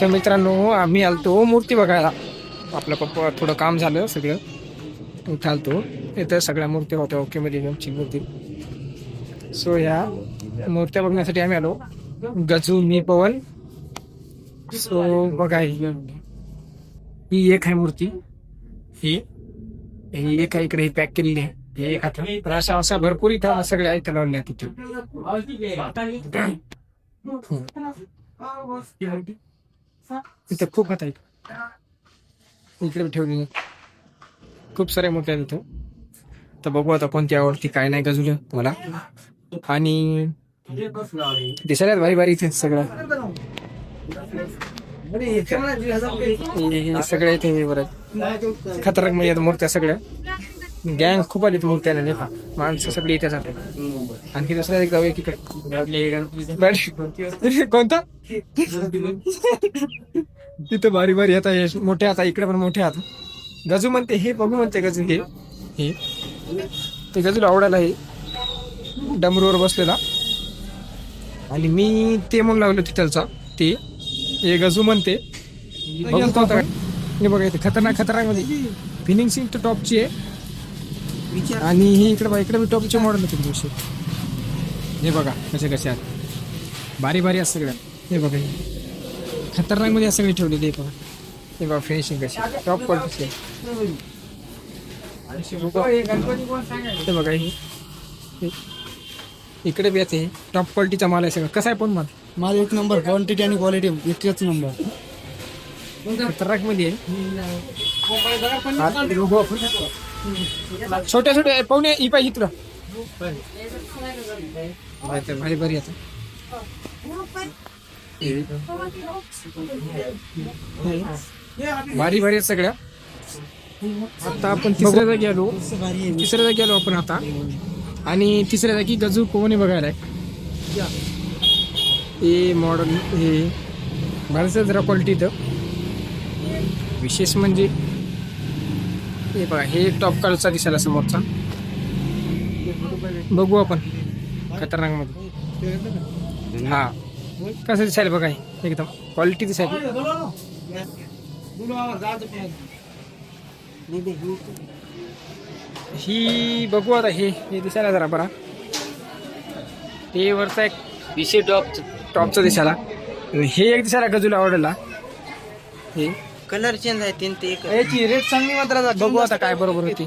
तर मित्रांनो आम्ही आलतो मूर्ती बघायला. आपलं पप्पा थोडं काम झालं सगळं. इथं आलतो. इथं सगळ्या मूर्त्या होत्या. ओके मध्ये आमची मूर्ती. सो ह्या मूर्त्या बघण्यासाठी आम्ही आलो. गजू मी पवन. सो बघा ही. एक आहे मूर्ती. ही. ही एक आहे इकडे. पॅक केलेली आहे. हे तर अशा अशा भरपूर इथं सगळ्या इथं लावल्या तिथे इथं खूप हात आहेत. इकडे ठेवलेले खूप साऱ्या मोठे आहेत इथं. तर बघू आता कोणती आवडती काय नाही गजूला मला आणि दिसायला भारी भारी इथे सगळं. सगळ्या इथे बरं. खतरनाक म्हणजे मूर्त्या सगळ्या. गँग खूप आली मूर्त्या नाही का? माणसं सगळी इथे जाते आणखी दुसऱ्या एक जाऊया की कोणता? तिथं भारी भारी आता हे मोठे आता इकडे पण मोठे आता. गजू म्हणते हे बघू म्हणते गजू हे. हे. ते गजूला आवडायला हे. डमरूवर बसलेला. आणि मी ते म्हणून लागलो तिथलचा. ते. हे गजू म्हणते. बघू हे बघा इथे खतरनाक खतरनाक म्हणजे. फिनिशिंग तर टॉपची आहे. आणि ही इकडे बघा इकडे मी टॉपचे मॉडेल होते दिवशी हे बघा कसे कसे आहेत. भारी भारी असं सगळ्या हे बघा हे. खतरनाकमध्ये असं सगळे ठेवलेले हे बघा. हे बघा फिनिशिंग कशी टॉप क्वालिटीची हे बघा. हे हे. इकडे बी येते टॉप क्वालिटीचा माल आहे सगळं. कसा आहे पण माल? माझा एक नंबर क्वांटिटी आणि क्वालिटी एकच नंबर. खतरनाकमध्ये आहे. छोट्या छोट्या पाहुणे ही पाहिजे तुला भारी भारी आता भारी भारी आहेत सगळ्या. आता आपण तिसऱ्या जागी आलो तिसऱ्या जागी आलो आपण आता. आणि तिसऱ्या जागी गजू कोणी बघायला? आहे हे मॉडल हे. भारताचं जरा क्वालिटी इथं. विशेष म्हणजे हे बघा हे टॉप कलरचा दिसायला समोरचा बघू आपण. खतरनाकमध्ये. हा. कसं दिसायला बघा हे, एकदम क्वालिटी दिसायला. ही बघू आता हे हे दिसायला जरा बरा. हे वरचा एक विषय टॉप टॉपचा दिसायला. हे एक दिसायला गजूला आवडला. हे. कलर चेंज आहे तीन ते एक. याची रेट चांगली मात्र बघू आता काय बरोबर होती.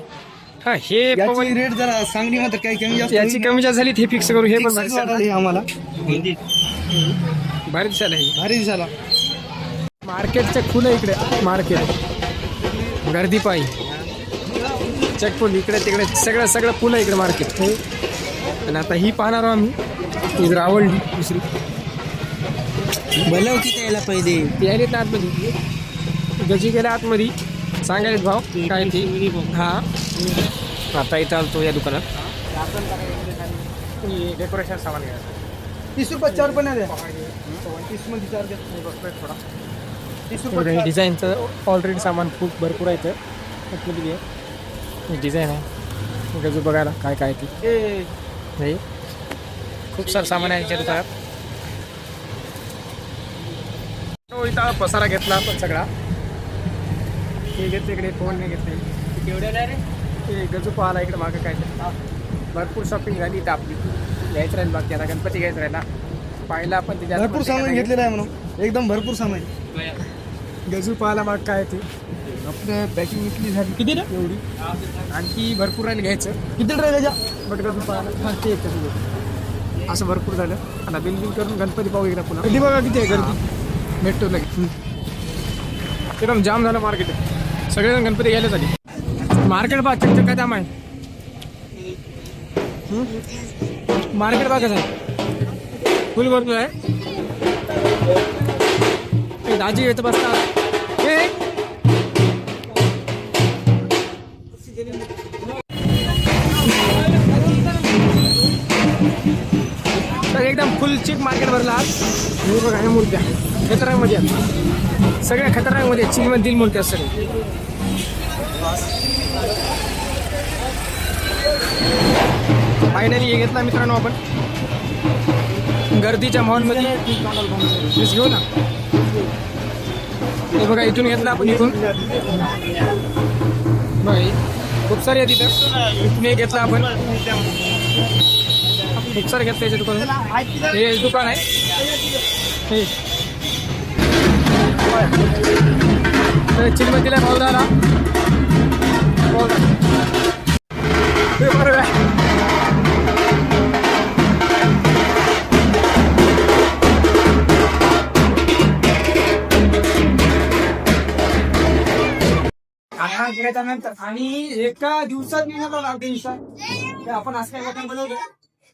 हा हे पवन रेट जरा सांगली मात्र काही कमी जास्त याची कमी जास्त झाली हे फिक्स करू हे पण Fix वाटलं आम्हाला. भारी दिसायला हे. भारी दिसायला. मार्केटच्या खुलं इकडे मार्केट. गर्दी पायी. चेकपोल इकडे तिकडे सगळं सगळं फुलं इकडे मार्केट. आणि आता ही पाहणार आहोत आम्ही. इकडे आवडली दुसरी. बोलव किती यायला पहिले. ती आली ना आतमध्ये. गजी गेल्या आतमध्ये. सांगायला भाव काय ती? हा. आता इथं आलतो या दुकानात. डेकोरेशन सामान तीस रुपये चार पण द्या तीसमध्ये चार थोडा. तीस हे डिझाईनचं ऑलरेडी सामान खूप भरपूर आहे. हे डिझाईन आहे. गजू बघायला काय काय ती. हे. खूप सारं सामान आहे याच्या दुकानात. तो इथं पसारा घेतला आपण सगळा. हे घेतले इकडे फोन नाही घेतले एवढ्या रे? ते गजू पाहाला इकडे मागं काय ते. भरपूर शॉपिंग झाली इथं आपली. घ्यायचं राहील बाकी आता गणपती घ्यायचं राहिला. पाहिला आपण त्याच्यात भरपूर सामान घेतलेलं आहे म्हणून. एकदम भरपूर सामान. गजू पाहाला माग काय ते. आपलं पॅकिंग इथली झाली. किती ना एवढी. आणखी भरपूर राहील घ्यायचं. किती रे त्याच्या बट गजू पाहाला ते एक. असं भरपूर झालं. आता बिल बिल करून गणपती पाहू एकदा पुन्हा. गर्दी बघा किती आहे गर्दी भेटतो लगेच एकदम जाम झालं मार्केट. सगळेजण गणपती घ्यायला झाले. मार्केट बाग चक्क काय दाम आहे? मार्केट बाग कसं आहे. फुल भरपूर आहे. दाजी येत बसतात. हे! तर एकदम फुल चिक मार्केट भरला आज. हे बघा ह्या मूर्त्या. क्षेत्रामध्ये सगळ्या खतरनाकमध्ये आहेत चिलमधील मूर्त्या आहेत फायनली हे घेतला मित्रांनो आपण. गर्दीच्या मॉलमध्ये वीस घेऊ ना? हे बघा इथून घेतलं आपण इथून. बघा खूप सारे आहे तिथं इथून एक घेतलं आपण. खूप सारे घेतलं याच्या दुकान हे दुकान आहे. हे. चिलमतीला भाव झाला. भाव झाला. हे आणि एका दिवसात निघालो ना अगदी दिवसात आपण असं काय बदल बनवलं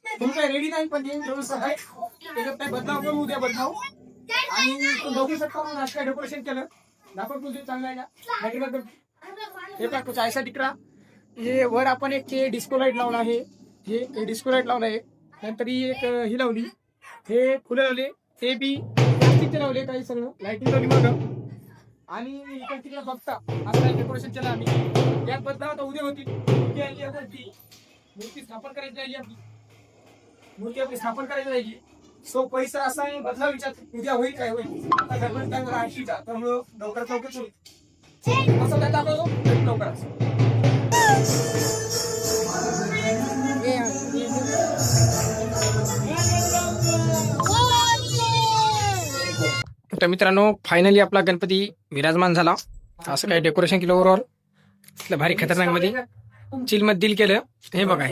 तुम्ही काय रेडी नाही पण येऊन थोडंसं आहे. त्याच्यात काय बदलाव करू? उद्या बदलाव? आणि तो बघू शकता म्हणून असं डेकोरेशन केलं. दाखव तुझे चांगलं आहे का बघ. हे पहा तो चायसा टिकरा हे वर आपण एक डिस्को लाइट लावला आहे. हे डिस्को लाइट लावला आहे. नंतर ही एक ही लावली. हे फुलं लावले. हे बी प्लास्टिकचे लावले काही सगळं. लाईटिंग लावली मग. आणि इकडे तिकडे बघता असं डेकोरेशन केलं आम्ही. यात बदला आता उद्या होती मूर्ती आली आता ती. मूर्ती स्थापन करायची राहिली आपली. मूर्ती आपली स्थापन करायची राहिली. सो पैसा असा आहे बदला विचार उद्या होईल काय होईल. आता गणपती काय मला आठवीचा त्यामुळं लवकरात लवकर होईल असं काय दाखवतो लवकरच. तर मित्रांनो फायनली आपला गणपती विराजमान झाला. असं काय डेकोरेशन केलं ओव्हरऑल इथलं भारी खतरनाकमध्ये. चिलमध्ये दिल केलं. हे बघा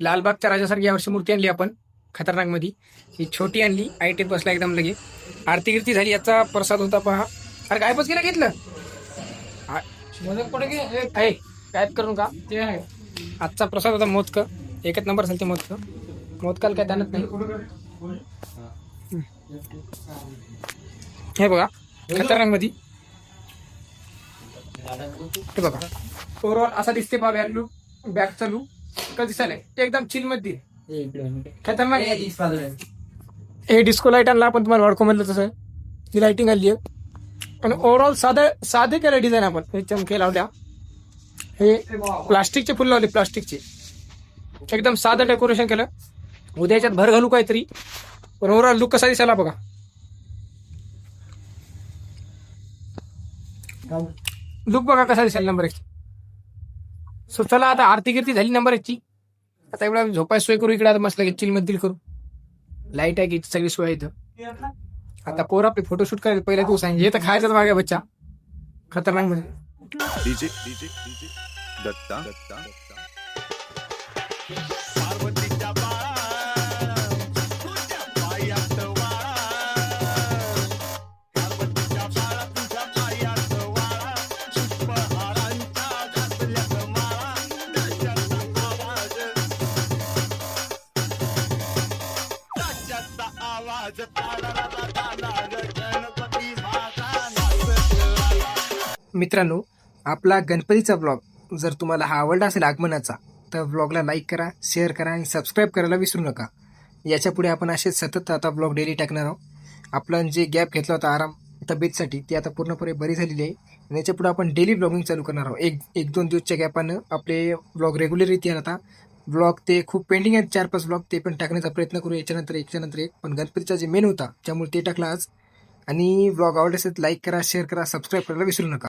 लालबागच्या राजासारखी यावर्षी मूर्ती आणली आपण. खतरनाकमध्ये ही छोटी आणली आयटीत बसला एकदम लगे. आरती गिरती झाली याचा प्रसाद होता पहा. अरे काय केला घेतलं? आहे काय करून का ते आहे. आजचा प्रसाद होता मोदक. एकच नंबर असेल ते मोदक. मोदकाला काय ताणत नाही. हे बघा खतरनाकमध्ये हे बघा. ओव्हरऑल असा दिसते पहा बॅग लू बॅग चालू. कसं दिसायला ते एकदम चिलमध्ये. खतरनाक हे डिस्को लाइट आणला आपण तुम्हाला वाडको म्हणलं तसं. ही लाइटिंग आणली आहे. आणि ओव्हरऑल साधे साधे केलं डिझाईन आपण. हे चमके लावल्या हे प्लास्टिकचे फुल लावले प्लास्टिकचे. एकदम साधं डेकोरेशन केलं. उद्या याच्यात भर घालू काहीतरी. पण ओव्हरऑल लुक कसा दिसायला बघा. लुक बघा कसा दिसेल नंबर एक सो चला आता आरती गिरती झाली नंबर एकची आता एवढा झोपाय सोय करू इकडे आता मस्त चिल मधील करू. लाइट आहे की सगळी सोय आहे इथं. आता पोर आपले फोटोशूट करायचं पहिला तू सांग हे तर खायचं मागे बच्चा. खतरनाक म्हणजे. दत्ता. मित्रांनो आपला गणपतीचा ब्लॉग जर तुम्हाला हा आवडला असेल आगमनाचा तर ब्लॉगला लाईक करा शेअर करा आणि सबस्क्राईब करायला विसरू नका. याच्यापुढे आपण असे सतत आता ब्लॉग डेली टाकणार आहोत. आपला जे गॅप घेतला होता आराम तब्येतसाठी ती आता पूर्णपणे बरी झालेली आहे. आणि याच्यापुढे आपण डेली ब्लॉगिंग चालू करणार आहोत. एक एक दोन दिवसच्या गॅपानं आपले ब्लॉग रेग्युलर येतील आता. ब्लॉग ते खूप पेंडिंग आहेत चार पाच ब्लॉग ते पण टाकण्याचा प्रयत्न करू. याच्यानंतर एकच्यानंतर एक. पण गणपतीचा जे मेन होता त्यामुळे ते टाकला आज. आणि ब्लॉग आवडले असेल लाईक करा शेअर करा सबस्क्राईब करायला विसरू नका.